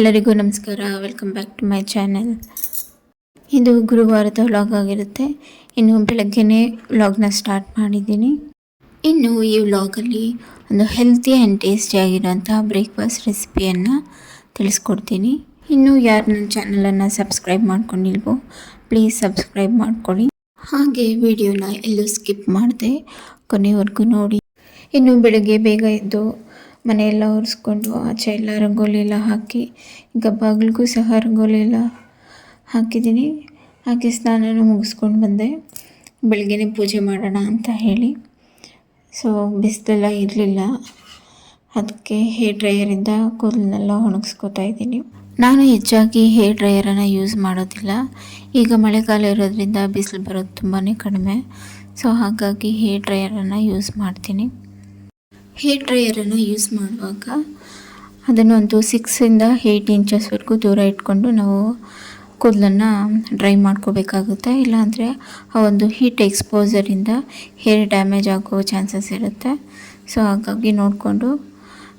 ಎಲ್ಲರಿಗೂ ನಮಸ್ಕಾರ. Welcome back to my channel ಇದು ಗುರುವಾರದ ವ್ಲಾಗ್ ಆಗಿರುತ್ತೆ. ಇನ್ನು ಬೆಳಗ್ಗೆನೇ ವ್ಲಾಗ್ನ ಸ್ಟಾರ್ಟ್ ಮಾಡಿದ್ದೀನಿ. ಇನ್ನು ಈ ವ್ಲಾಗಲ್ಲಿ ಒಂದು ಹೆಲ್ತಿ ಆ್ಯಂಡ್ ಟೇಸ್ಟಿ ಆಗಿರುವಂಥ ಬ್ರೇಕ್ಫಾಸ್ಟ್ ರೆಸಿಪಿಯನ್ನು ತಿಳಿಸ್ಕೊಡ್ತೀನಿ. ಇನ್ನು ಯಾರು ನನ್ನ ಚಾನಲನ್ನು ಸಬ್ಸ್ಕ್ರೈಬ್ ಮಾಡ್ಕೊಂಡಿಲ್ವೋ ಪ್ಲೀಸ್ ಸಬ್ಸ್ಕ್ರೈಬ್ ಮಾಡ್ಕೊಳ್ಳಿ. ಹಾಗೆ ವಿಡಿಯೋನ ಎಲ್ಲೂ ಸ್ಕಿಪ್ ಮಾಡದೆ ಕೊನೆವರೆಗೂ ನೋಡಿ. ಇನ್ನು ಬೆಳಗ್ಗೆ ಬೇಗ ಎದ್ದು ಮನೆಯೆಲ್ಲ ಒರೆಸ್ಕೊಂಡು, ಆಚೆ ಎಲ್ಲ ರಂಗೋಲಿ ಎಲ್ಲ ಹಾಕಿ, ಈಗ ಬಾಗಿಲಿಗೂ ಸಹ ರಂಗೋಲಿ ಎಲ್ಲ ಹಾಕಿದ್ದೀನಿ. ಹಾಗೆ ಸ್ನಾನನೂ ಮುಗಿಸ್ಕೊಂಡು ಬಂದೆ. ಬೆಳಗ್ಗೆನೇ ಪೂಜೆ ಮಾಡೋಣ ಅಂತ ಹೇಳಿ. ಸೊ ಬಿಸಿಲೆಲ್ಲ ಇರಲಿಲ್ಲ. ಅದಕ್ಕೆ ಹೇರ್ ಡ್ರೈಯರಿಂದ ಕೂದಲನ್ನೆಲ್ಲ ಒಣಗಿಸ್ಕೊತಾ ಇದ್ದೀನಿ. ನಾನು ಹೆಚ್ಚಾಗಿ ಹೇರ್ ಡ್ರೈಯರನ್ನು ಯೂಸ್ ಮಾಡೋದಿಲ್ಲ. ಈಗ ಮಳೆಗಾಲ ಇರೋದ್ರಿಂದ ಬಿಸಿಲು ಬರೋದು ತುಂಬಾ ಕಡಿಮೆ. ಸೊ ಹಾಗಾಗಿ ಹೇರ್ ಡ್ರೈಯರನ್ನು ಯೂಸ್ ಮಾಡ್ತೀನಿ. ಹೇರ್ ಡ್ರೈಯರನ್ನು ಯೂಸ್ ಮಾಡುವಾಗ ಅದನ್ನು ಒಂದು ಸಿಕ್ಸಿಂದ ಏಯ್ಟ್ ಇಂಚಸ್ವರೆಗೂ ದೂರ ಇಟ್ಕೊಂಡು ನಾವು ಕೂದಲನ್ನು ಡ್ರೈ ಮಾಡ್ಕೋಬೇಕಾಗುತ್ತೆ. ಇಲ್ಲಾಂದರೆ ಆ ಒಂದು ಹೀಟ್ ಎಕ್ಸ್ಪೋಸರಿಂದ ಹೇರ್ ಡ್ಯಾಮೇಜ್ ಆಗೋ ಚಾನ್ಸಸ್ ಇರುತ್ತೆ. ಸೊ ಹಾಗಾಗಿ ನೋಡಿಕೊಂಡು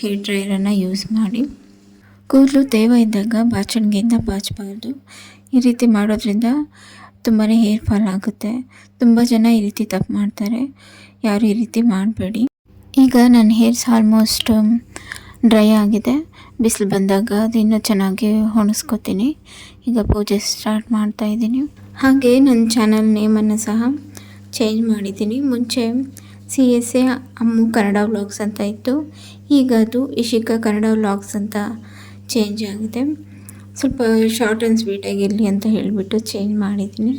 ಹೇರ್ ಡ್ರೈಯರನ್ನು ಯೂಸ್ ಮಾಡಿ. ಕೂದಲು ತೇವ ಇದ್ದಾಗ ಬಾಚಣಿಗೆಯಿಂದ ಬಾಚಬಾರ್ದು. ಈ ರೀತಿ ಮಾಡೋದ್ರಿಂದ ತುಂಬಾ ಹೇರ್ ಫಾಲ್ ಆಗುತ್ತೆ. ತುಂಬ ಜನ ಈ ರೀತಿ ತಪ್ಪು ಮಾಡ್ತಾರೆ. ಯಾರು ಈ ರೀತಿ ಮಾಡಬೇಡಿ. ಈಗ ನನ್ನ ಹೇರ್ಸ್ ಆಲ್ಮೋಸ್ಟ್ ಡ್ರೈ ಆಗಿದೆ. ಬಿಸಿಲು ಬಂದಾಗ ಅದಿನ್ನೂ ಚೆನ್ನಾಗಿ ಒಣಸ್ಕೊತೀನಿ. ಈಗ ಪೂಜೆ ಸ್ಟಾರ್ಟ್ ಮಾಡ್ತಾ ಇದ್ದೀನಿ. ಹಾಗೆ ನನ್ನ ಚಾನಲ್ ನೇಮನ್ನು ಸಹ ಚೇಂಜ್ ಮಾಡಿದ್ದೀನಿ. ಮುಂಚೆ C S A Ammu Kannada vlogs ಅಂತ ಇತ್ತು. ಈಗ ಅದು ಇಶಿಕಾ ಕನ್ನಡ ವ್ಲಾಗ್ಸ್ ಅಂತ ಚೇಂಜ್ ಆಗಿದೆ. ಸ್ವಲ್ಪ ಶಾರ್ಟ್ ಆ್ಯಂಡ್ ಸ್ವೀಟಾಗಿರಲಿ ಅಂತ ಹೇಳಿಬಿಟ್ಟು ಚೇಂಜ್ ಮಾಡಿದ್ದೀನಿ.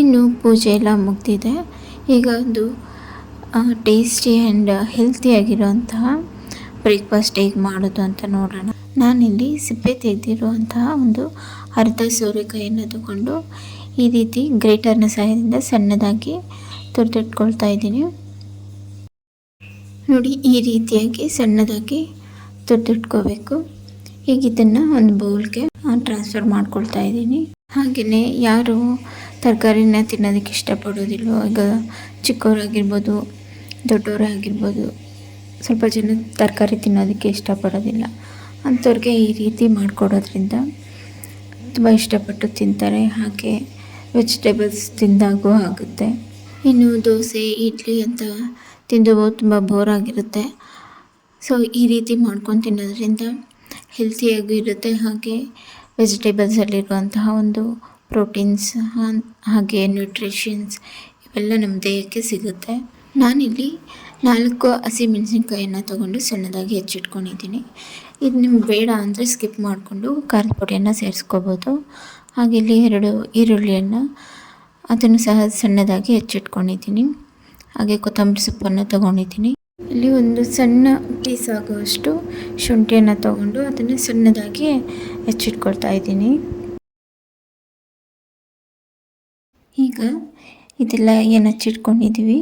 ಇನ್ನು ಪೂಜೆ ಎಲ್ಲ ಮುಗ್ದಿದೆ. ಈಗ ಒಂದು ಟೇಸ್ಟಿ ಆ್ಯಂಡ್ ಹೆಲ್ತಿಯಾಗಿರುವಂತಹ ಬ್ರೇಕ್ಫಾಸ್ಟ್ ಹೇಗೆ ಮಾಡೋದು ಅಂತ ನೋಡೋಣ. ನಾನಿಲ್ಲಿ ಸಿಪ್ಪೆ ತೆಗೆದಿರುವಂತಹ ಒಂದು ಅರ್ಧ ಸೋರೆಕಾಯಿಯನ್ನು ತಗೊಂಡು ಈ ರೀತಿ ಗ್ರೇಟರ್ನ ಸಹಾಯದಿಂದ ಸಣ್ಣದಾಗಿ ತುರಿದಿಟ್ಕೊಳ್ತಾ ಇದ್ದೀನಿ. ನೋಡಿ, ಈ ರೀತಿಯಾಗಿ ಸಣ್ಣದಾಗಿ ತುರಿದಿಟ್ಕೋಬೇಕು. ಈಗ ಇದನ್ನು ಒಂದು ಬೌಲ್ಗೆ ಟ್ರಾನ್ಸ್ಫರ್ ಮಾಡ್ಕೊಳ್ತಾ ಇದ್ದೀನಿ. ಹಾಗೆಯೇ ಯಾರು ತರಕಾರಿನ ತಿನ್ನೋದಕ್ಕೆ ಇಷ್ಟಪಡೋದಿಲ್ವೋ, ಈಗ ಚಿಕ್ಕವರಾಗಿರ್ಬೋದು, ದೊಡ್ಡವರಾಗಿರ್ಬೋದು, ಸ್ವಲ್ಪ ಜನ ತರಕಾರಿ ತಿನ್ನೋದಕ್ಕೆ ಇಷ್ಟಪಡೋದಿಲ್ಲ. ಅಂಥವ್ರಿಗೆ ಈ ರೀತಿ ಮಾಡಿಕೊಡೋದ್ರಿಂದ ತುಂಬ ಇಷ್ಟಪಟ್ಟು ತಿಂತಾರೆ. ಹಾಗೆ ವೆಜಿಟೇಬಲ್ಸ್ ತಿಂದಾಗೂ ಆಗುತ್ತೆ. ಇನ್ನು ದೋಸೆ, ಇಡ್ಲಿ ಅಂತ ತಿಂದು ತುಂಬ ಬೋರ್ ಆಗಿರುತ್ತೆ. ಸೊ ಈ ರೀತಿ ಮಾಡ್ಕೊಂಡು ತಿನ್ನೋದ್ರಿಂದ ಹೆಲ್ತಿಯಾಗೂ ಇರುತ್ತೆ. ಹಾಗೆ ವೆಜಿಟೇಬಲ್ಸಲ್ಲಿರುವಂತಹ ಒಂದು ಪ್ರೋಟೀನ್ಸ್ ಹಾಗೆ ನ್ಯೂಟ್ರಿಷನ್ಸ್ ಇವೆಲ್ಲ ನಮ್ಮ ದೇಹಕ್ಕೆ ಸಿಗುತ್ತೆ. ನಾನಿಲ್ಲಿ ನಾಲ್ಕು ಹಸಿಮೆಣಸಿನ್ಕಾಯಿಯನ್ನು ತೊಗೊಂಡು ಸಣ್ಣದಾಗಿ ಹೆಚ್ಚಿಟ್ಕೊಂಡಿದ್ದೀನಿ. ಇದು ನಿಮ್ಗೆ ಬೇಡ ಅಂದರೆ ಸ್ಕಿಪ್ ಮಾಡಿಕೊಂಡು ಖಾರದ ಪುಡಿಯನ್ನು ಸೇರಿಸ್ಕೋಬೋದು. ಹಾಗೆ ಇಲ್ಲಿ ಎರಡು ಈರುಳ್ಳಿಯನ್ನು ಅದನ್ನು ಸಹ ಸಣ್ಣದಾಗಿ ಹೆಚ್ಚಿಟ್ಕೊಂಡಿದ್ದೀನಿ. ಹಾಗೆ ಕೊತ್ತಂಬರಿ ಸೊಪ್ಪನ್ನು ತೊಗೊಂಡಿದ್ದೀನಿ. ಇಲ್ಲಿ ಒಂದು ಸಣ್ಣ ಪೀಸ್ ಆಗುವಷ್ಟು ಶುಂಠಿಯನ್ನು ತೊಗೊಂಡು ಅದನ್ನು ಸಣ್ಣದಾಗಿ ಹೆಚ್ಚಿಟ್ಕೊಳ್ತಾ ಇದ್ದೀನಿ. ಈಗ ಇದೆಲ್ಲ ಏನು ಹಚ್ಚಿಟ್ಕೊಂಡಿದ್ದೀವಿ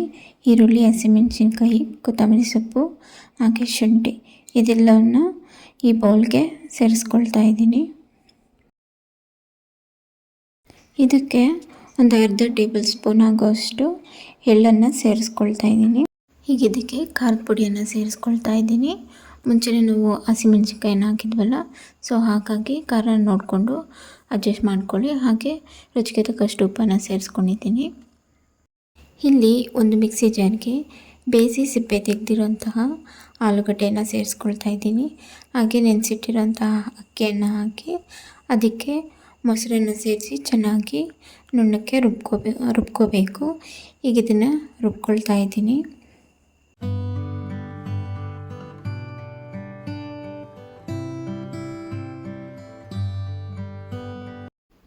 ಈರುಳ್ಳಿ ಹಸಿಮೆಣಸಿನ್ಕಾಯಿ ಕೊತ್ತಂಬರಿ ಸೊಪ್ಪು ಹಾಗೆ ಶುಂಠಿ. ಇದೆಲ್ಲವನ್ನು ಈ ಬೌಲ್ಗೆ ಸೇರಿಸ್ಕೊಳ್ತಾ ಇದ್ದೀನಿ. ಇದಕ್ಕೆ ಒಂದು ಅರ್ಧ ಟೇಬಲ್ ಸ್ಪೂನ್ ಆಗೋಷ್ಟು ಎಳ್ಳನ್ನು ಸೇರಿಸ್ಕೊಳ್ತಾ ಇದ್ದೀನಿ. ಈಗ ಇದಕ್ಕೆ ಖಾರದ ಪುಡಿಯನ್ನು ಸೇರಿಸ್ಕೊಳ್ತಾ ಇದ್ದೀನಿ. ಮುಂಚೆನೇ ನಾವು ಹಸಿಮೆಣ್ಸಿನ್ಕಾಯಿನ ಹಾಕಿದ್ವಲ್ಲ ಸೊ ಹಾಗಾಗಿ ಖಾರ ನೋಡಿಕೊಂಡು ಅಡ್ಜಸ್ಟ್ ಮಾಡ್ಕೊಳ್ಳಿ. ಹಾಗೆ ರುಚಿಗೆ ತಕ್ಕಷ್ಟು ಉಪ್ಪನ್ನು ಸೇರಿಸ್ಕೊಂಡಿದ್ದೀನಿ. ಇಲ್ಲಿ ಒಂದು ಮಿಕ್ಸಿ ಜಾರ್ಗೆ ಬೇಯಿಸಿ ಸಿಪ್ಪೆ ತೆಗೆದಿರೋಂತಹ ಆಲೂಗಡ್ಡೆಯನ್ನು ಸೇರಿಸ್ಕೊಳ್ತಾ ಇದ್ದೀನಿ. ಹಾಗೆ ನೆನೆಸಿಟ್ಟಿರೋಂತಹ ಅಕ್ಕಿಯನ್ನು ಹಾಕಿ ಅದಕ್ಕೆ ಮೊಸರನ್ನು ಸೇರಿಸಿ ಚೆನ್ನಾಗಿ ನುಣ್ಣಕ್ಕೆ ರುಬ್ಕೋಬೇ, ರುಬ್ಕೋಬೇಕು. ಈಗ ಇದನ್ನು ರುಬ್ಕೊಳ್ತಾ ಇದ್ದೀನಿ.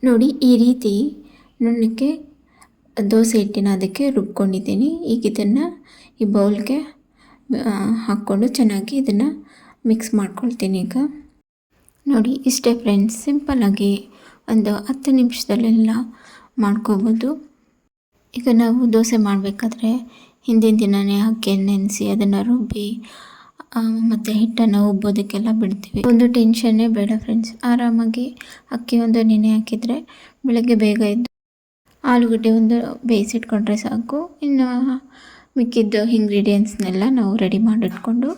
ನೋಡಿ, ಈ ರೀತಿ ನುಣ್ಣಕ್ಕೆ ದೋಸೆ ಹಿಟ್ಟಿನ ಅದಕ್ಕೆ ರುಬ್ಕೊಂಡಿದ್ದೀನಿ. ಈಗ ಇದನ್ನು ಈ ಬೌಲ್ಗೆ ಹಾಕ್ಕೊಂಡು ಚೆನ್ನಾಗಿ ಇದನ್ನು ಮಿಕ್ಸ್ ಮಾಡ್ಕೊಳ್ತೀನಿ ಈಗ. ನೋಡಿ, ಇಷ್ಟೇ ಫ್ರೆಂಡ್ಸ್ ಸಿಂಪಲ್ಲಾಗಿ ಒಂದು ಹತ್ತು ನಿಮಿಷದಲ್ಲೆಲ್ಲ ಮಾಡ್ಕೋಬೋದು. ಈಗ ನಾವು ದೋಸೆ ಮಾಡಬೇಕಾದ್ರೆ ಹಿಂದಿನ ದಿನವೇ ಹಾಕಿ ನೆನೆಸಿ ಅದನ್ನು ರುಬ್ಬಿ ಮತ್ತು ಹಿಟ್ಟನ್ನು ಉಬ್ಬೋದಕ್ಕೆಲ್ಲ ಬಿಡ್ತೀವಿ. ಒಂದು ಟೆನ್ಷನ್ನೇ ಬೇಡ ಫ್ರೆಂಡ್ಸ್ ಆರಾಮಾಗಿ ಅಕ್ಕಿ ಒಂದು ನೆನೆ ಹಾಕಿದರೆ ಬೆಳಗ್ಗೆ ಬೇಗ ಎದ್ದು ಆಲೂಗಡ್ಡೆ ಒಂದು ಬೇಯಿಸಿಟ್ಕೊಂಡ್ರೆ ಸಾಕು. ಇನ್ನು ಮಿಕ್ಕಿದ್ದು ಇಂಗ್ರೀಡಿಯೆಂಟ್ಸ್ನೆಲ್ಲ ನಾವು ರೆಡಿ ಮಾಡಿಟ್ಕೊಂಡು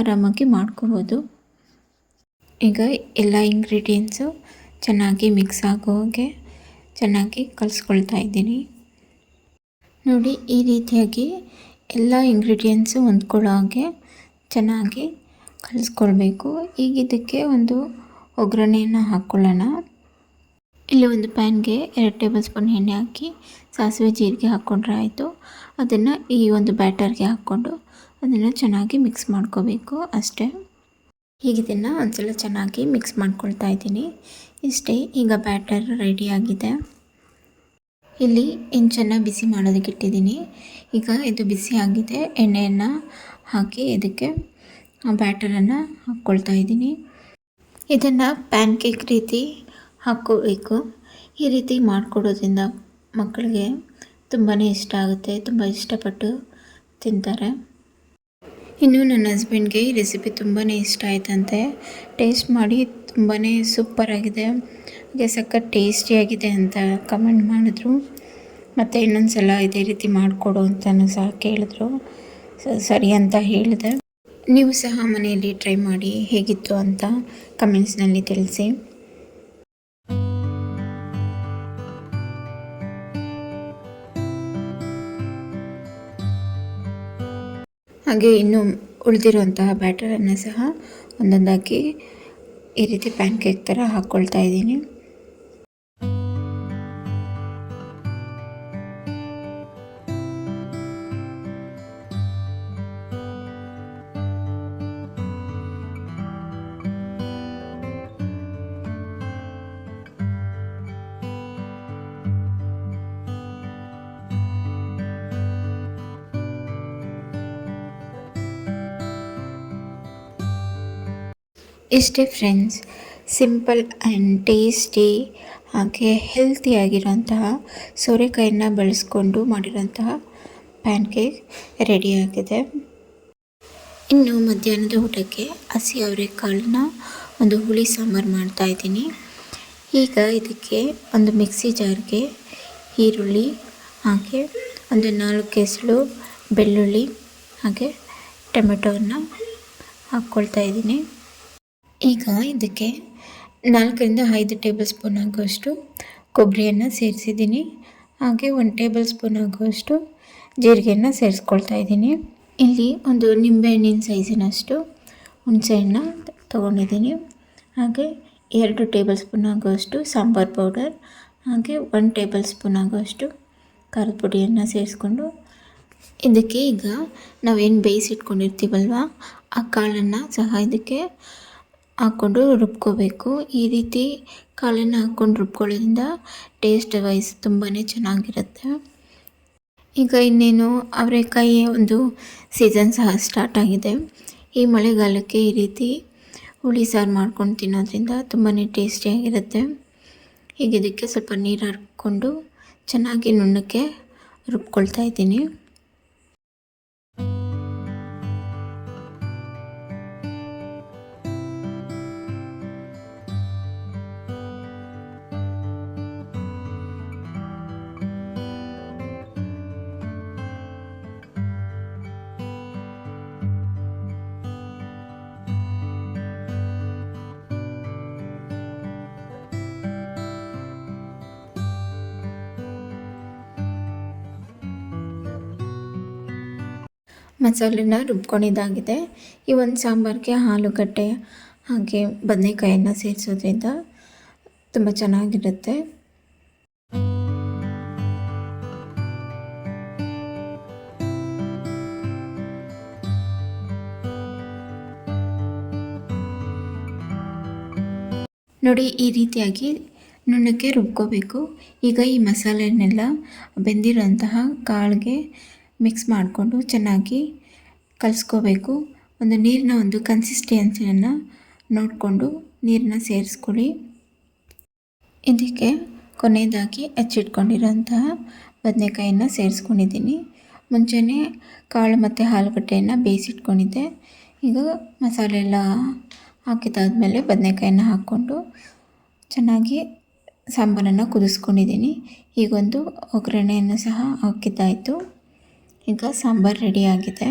ಆರಾಮಾಗಿ ಮಾಡ್ಕೋಬೋದು. ಈಗ ಎಲ್ಲ ಇಂಗ್ರೀಡಿಯೆಂಟ್ಸು ಚೆನ್ನಾಗಿ ಮಿಕ್ಸ್ ಆಗೋ ಚೆನ್ನಾಗಿ ಕಲಿಸ್ಕೊಳ್ತಾ ಇದ್ದೀನಿ. ನೋಡಿ ಈ ರೀತಿಯಾಗಿ ಎಲ್ಲ ಇಂಗ್ರೀಡಿಯೆಂಟ್ಸು ಹೊಂದ್ಕೊಳ್ಳೋ ಹಾಗೆ ಚೆನ್ನಾಗಿ ಕಲಿಸ್ಕೊಳ್ಬೇಕು. ಈಗ ಇದಕ್ಕೆ ಒಂದು ಒಗ್ಗರಣೆಯನ್ನು ಹಾಕ್ಕೊಳ್ಳೋಣ ಇಲ್ಲಿ ಒಂದು ಪ್ಯಾನ್ಗೆ ಎರಡು ಟೇಬಲ್ ಸ್ಪೂನ್ ಎಣ್ಣೆ ಹಾಕಿ ಸಾಸಿವೆ ಜೀರಿಗೆ ಹಾಕ್ಕೊಂಡ್ರೆ ಆಯಿತು. ಅದನ್ನು ಈ ಒಂದು ಬ್ಯಾಟರ್ಗೆ ಹಾಕ್ಕೊಂಡು ಅದನ್ನು ಚೆನ್ನಾಗಿ ಮಿಕ್ಸ್ ಮಾಡ್ಕೋಬೇಕು ಅಷ್ಟೇ. ಈಗ ಇದನ್ನು ಒಂದ್ಸಲ ಚೆನ್ನಾಗಿ ಮಿಕ್ಸ್ ಮಾಡ್ಕೊಳ್ತಾ ಇದ್ದೀನಿ. ಇಷ್ಟೇ, ಈಗ ಬ್ಯಾಟರ್ ರೆಡಿಯಾಗಿದೆ ಇಲ್ಲಿ ಹೆಂಚನ್ನು ಬಿಸಿ ಮಾಡೋದಕ್ಕೆ ಇಟ್ಟಿದ್ದೀನಿ. ಈಗ ಇದು ಬಿಸಿ ಆಗಿದೆ. ಎಣ್ಣೆಯನ್ನು ಹಾಕಿ ಇದಕ್ಕೆ ಬ್ಯಾಟರನ್ನು ಹಾಕ್ಕೊಳ್ತಾ ಇದ್ದೀನಿ. ಇದನ್ನು ಪ್ಯಾನ್ ಕೇಕ್ ರೀತಿ ಹಾಕ್ಕೋಬೇಕು. ಈ ರೀತಿ ಮಾಡಿಕೊಡೋದ್ರಿಂದ ಮಕ್ಕಳಿಗೆ ತುಂಬಾ ಇಷ್ಟ ಆಗುತ್ತೆ, ತುಂಬ ಇಷ್ಟಪಟ್ಟು ತಿಂತಾರೆ. ಇನ್ನು ನನ್ನ ಹಸ್ಬೆಂಡ್ಗೆ ಈ ರೆಸಿಪಿ ತುಂಬಾ ಇಷ್ಟ ಆಯ್ತಂತೆ. ಟೇಸ್ಟ್ ಮಾಡಿ ತುಂಬಾ ಸೂಪರಾಗಿದೆ ಹಾಗೆ ಸಖತ್ ಟೇಸ್ಟಿಯಾಗಿದೆ ಅಂತ ಕಮೆಂಟ್ ಮಾಡಿದ್ರು. ಮತ್ತು ಇನ್ನೊಂದು ಸಲ ಇದೇ ರೀತಿ ಮಾಡಿಕೊಡು ಅಂತಲೂ ಸಹ ಕೇಳಿದ್ರು. ಸರಿ ಅಂತ ಹೇಳಿದೆ. ನೀವು ಸಹ ಮನೆಯಲ್ಲಿ ಟ್ರೈ ಮಾಡಿ ಹೇಗಿತ್ತು ಅಂತ ಕಮೆಂಟ್ಸ್ನಲ್ಲಿ ತಿಳಿಸಿ. ಹಾಗೆ ಇನ್ನು ಉಳಿದಿರುವಂತಹ ಬ್ಯಾಟರನ್ನು ಸಹ ಒಂದೊಂದಾಗಿ ಈ ರೀತಿ ಪ್ಯಾನ್ ಕೇಕ್ ಥರ ಹಾಕ್ಕೊಳ್ತಾ ಇದ್ದೀನಿ. ಇಷ್ಟೇ ಫ್ರೆಂಡ್ಸ್. ಸಿಂಪಲ್ ಆ್ಯಂಡ್ ಟೇಸ್ಟಿ ಹಾಗೆ ಹೆಲ್ತಿಯಾಗಿರೋಂತಹ ಸೋರೆಕಾಯಿನ ಬಳಸ್ಕೊಂಡು ಮಾಡಿರೋಂತಹ ಪ್ಯಾನ್ ಕೇಕ್ ರೆಡಿಯಾಗಿದೆ ಇನ್ನು ಮಧ್ಯಾಹ್ನದ ಊಟಕ್ಕೆ ಹಸಿ ಅವರೆಕಾಳನ್ನ ಒಂದು ಹುಳಿ ಸಾಂಬಾರು ಮಾಡ್ತಾಯಿದ್ದೀನಿ ಈಗ ಇದಕ್ಕೆ ಒಂದು ಮಿಕ್ಸಿ ಜಾರ್ಗೆ ಈರುಳ್ಳಿ, ಹಾಗೆ ಒಂದು ನಾಲ್ಕು ಕೆಸಳು ಬೆಳ್ಳುಳ್ಳಿ, ಹಾಗೆ ಟೊಮೆಟೊವನ್ನು ಹಾಕ್ಕೊಳ್ತಾ ಇದ್ದೀನಿ. ಈಗ ಇದಕ್ಕೆ ನಾಲ್ಕರಿಂದ ಐದು ಟೇಬಲ್ ಸ್ಪೂನ್ ಆಗುವಷ್ಟು ಕೊಬ್ಬರಿಯನ್ನು ಸೇರಿಸಿದ್ದೀನಿ. ಹಾಗೆ ಒಂದು ಟೇಬಲ್ ಸ್ಪೂನ್ ಆಗುವಷ್ಟು ಜೀರಿಗೆಯನ್ನು ಸೇರಿಸ್ಕೊಳ್ತಾ ಇದ್ದೀನಿ. ಇಲ್ಲಿ ಒಂದು ನಿಂಬೆಹಣ್ಣಿನ ಸೈಜಿನಷ್ಟು ಹುಣಸೆಹಣ್ಣು ತೊಗೊಂಡಿದ್ದೀನಿ. ಹಾಗೆ ಎರಡು ಟೇಬಲ್ ಸ್ಪೂನ್ ಆಗುವಷ್ಟು ಸಾಂಬಾರು ಪೌಡರ್. ಹಾಗೆ ಒನ್ ಟೇಬಲ್ ಸ್ಪೂನ್ ಆಗುವಷ್ಟು ಖಾರದ ಪುಡಿಯನ್ನು ಸೇರಿಸ್ಕೊಂಡು ಇದಕ್ಕೆ ಈಗ ನಾವೇನು ಬೇಯಿಸಿಟ್ಕೊಂಡಿರ್ತೀವಲ್ವ, ಆ ಕಾಳನ್ನು ಸಹ ಇದಕ್ಕೆ ಹಾಕ್ಕೊಂಡು ರುಬ್ಕೋಬೇಕು. ಈ ರೀತಿ ಕಾಳನ್ನು ಹಾಕ್ಕೊಂಡು ರುಬ್ಕೊಳ್ಳೋದ್ರಿಂದ ಟೇಸ್ಟ್ ವೈಸ್ ತುಂಬಾ ಚೆನ್ನಾಗಿರುತ್ತೆ. ಈಗ ಇನ್ನೇನು ಅವರೆಕಾಯಿ ಒಂದು ಸೀಸನ್ ಸಹ ಸ್ಟಾರ್ಟ್ ಆಗಿದೆ. ಈ ಮಳೆಗಾಲಕ್ಕೆ ಈ ರೀತಿ ಹುಳಿ ಸಾರು ಮಾಡ್ಕೊಂಡು ತಿನ್ನೋದ್ರಿಂದ ತುಂಬಾ ಟೇಸ್ಟಿಯಾಗಿರುತ್ತೆ ಈಗ ಇದಕ್ಕೆ ಸ್ವಲ್ಪ ನೀರು ಹಾಕ್ಕೊಂಡು ಚೆನ್ನಾಗಿ ನುಣ್ಣಕ್ಕೆ ರುಬ್ಕೊಳ್ತಾ ಇದ್ದೀನಿ. ಮಸಾಲೆನ ರುಬ್ಕೊಂಡಿದ್ದಾಗಿದೆ. ಈ ಒಂದು ಸಾಂಬಾರಿಗೆ ಆಲೂಗಡ್ಡೆ ಹಾಗೆ ಬದನೆಕಾಯನ್ನು ಸೇರಿಸೋದ್ರಿಂದ ತುಂಬ ಚೆನ್ನಾಗಿರುತ್ತೆ. ನೋಡಿ, ಈ ರೀತಿಯಾಗಿ ನುಣ್ಣಕ್ಕೆ ರುಬ್ಕೋಬೇಕು. ಈಗ ಈ ಮಸಾಲೆನೆಲ್ಲ ಬೆಂದಿರೋಂತಹ ಕಾಳಿಗೆ ಮಿಕ್ಸ್ ಮಾಡಿಕೊಂಡು ಚೆನ್ನಾಗಿ ಕಲಿಸ್ಕೋಬೇಕು. ಒಂದು ನೀರಿನ ಒಂದು ಕನ್ಸಿಸ್ಟೆನ್ಸಿಯನ್ನು ನೋಡಿಕೊಂಡು ನೀರನ್ನ ಸೇರಿಸ್ಕೊಳ್ಳಿ. ಇದಕ್ಕೆ ಕೊನೆಯದಾಗಿ ಹೆಚ್ಚಿಟ್ಕೊಂಡಿರೋಂತಹ ಬದನೆಕಾಯಿನ ಸೇರಿಸ್ಕೊಂಡಿದ್ದೀನಿ. ಮುಂಚೆನೇ ಕಾಳು ಮತ್ತು ಆಲೂಗಡ್ಡೆಯನ್ನು ಬೇಯಿಸಿಟ್ಕೊಂಡಿದ್ದೆ. ಈಗ ಮಸಾಲೆ ಎಲ್ಲ ಹಾಕಿದಾದ್ಮೇಲೆ ಬದನೆಕಾಯಿನ ಹಾಕ್ಕೊಂಡು ಚೆನ್ನಾಗಿ ಸಾಂಬಾರನ್ನು ಕುದಿಸ್ಕೊಂಡಿದ್ದೀನಿ. ಈಗೊಂದು ಒಗ್ಗರಣೆಯನ್ನು ಸಹ ಹಾಕಿದ್ದಾಯಿತು. ಈಗ ಸಾಂಬಾರು ರೆಡಿಯಾಗಿದೆ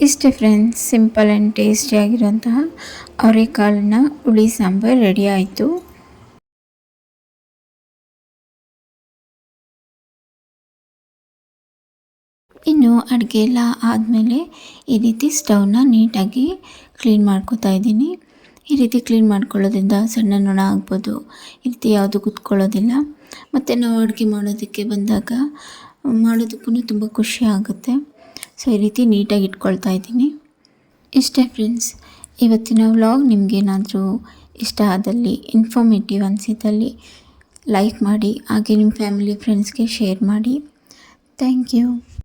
ಇಷ್ಟೇ ಫ್ರೆಂಡ್ಸ್ ಸಿಂಪಲ್ ಆ್ಯಂಡ್ ಟೇಸ್ಟಿಯಾಗಿರುವಂತಹ ಅವರೆಕಾಳಿನ ಹುಳಿ ಸಾಂಬಾರು ರೆಡಿ ಆಯಿತು. ಇನ್ನು ಅಡುಗೆ ಎಲ್ಲ ಆದಮೇಲೆ ಈ ರೀತಿ ಸ್ಟವ್ನ ನೀಟಾಗಿ ಕ್ಲೀನ್ ಮಾಡ್ಕೋತಾ ಇದ್ದೀನಿ. ಈ ರೀತಿ ಕ್ಲೀನ್ ಮಾಡ್ಕೊಳ್ಳೋದ್ರಿಂದ ಸಣ್ಣ ನೊಣ ಆಗ್ಬೋದು. ಈ ರೀತಿ ಯಾವುದು ಕುತ್ಕೊಳ್ಳೋದಿಲ್ಲ. ಮತ್ತು ನಾವು ಅಡುಗೆ ಮಾಡೋದಕ್ಕೆ ಬಂದಾಗ ಮಾಡೋದಕ್ಕೂ ತುಂಬ ಖುಷಿ ಆಗುತ್ತೆ. ಸೊ ಈ ರೀತಿ ನೀಟಾಗಿ ಇಟ್ಕೊಳ್ತಾ ಇದ್ದೀನಿ. ಇಷ್ಟೇ ಫ್ರೆಂಡ್ಸ್ ಇವತ್ತಿನ ವ್ಲಾಗ್ ನಿಮಗೇನಾದರೂ ಇಷ್ಟ ಆದಲ್ಲಿ ಇನ್ಫಾರ್ಮೇಟಿವ್ ಅನಿಸಿದಲ್ಲಿ ಲೈಕ್ ಮಾಡಿ, ಹಾಗೆ ನಿಮ್ಮ ಫ್ಯಾಮಿಲಿ ಫ್ರೆಂಡ್ಸ್ಗೆ ಶೇರ್ ಮಾಡಿ. Thank you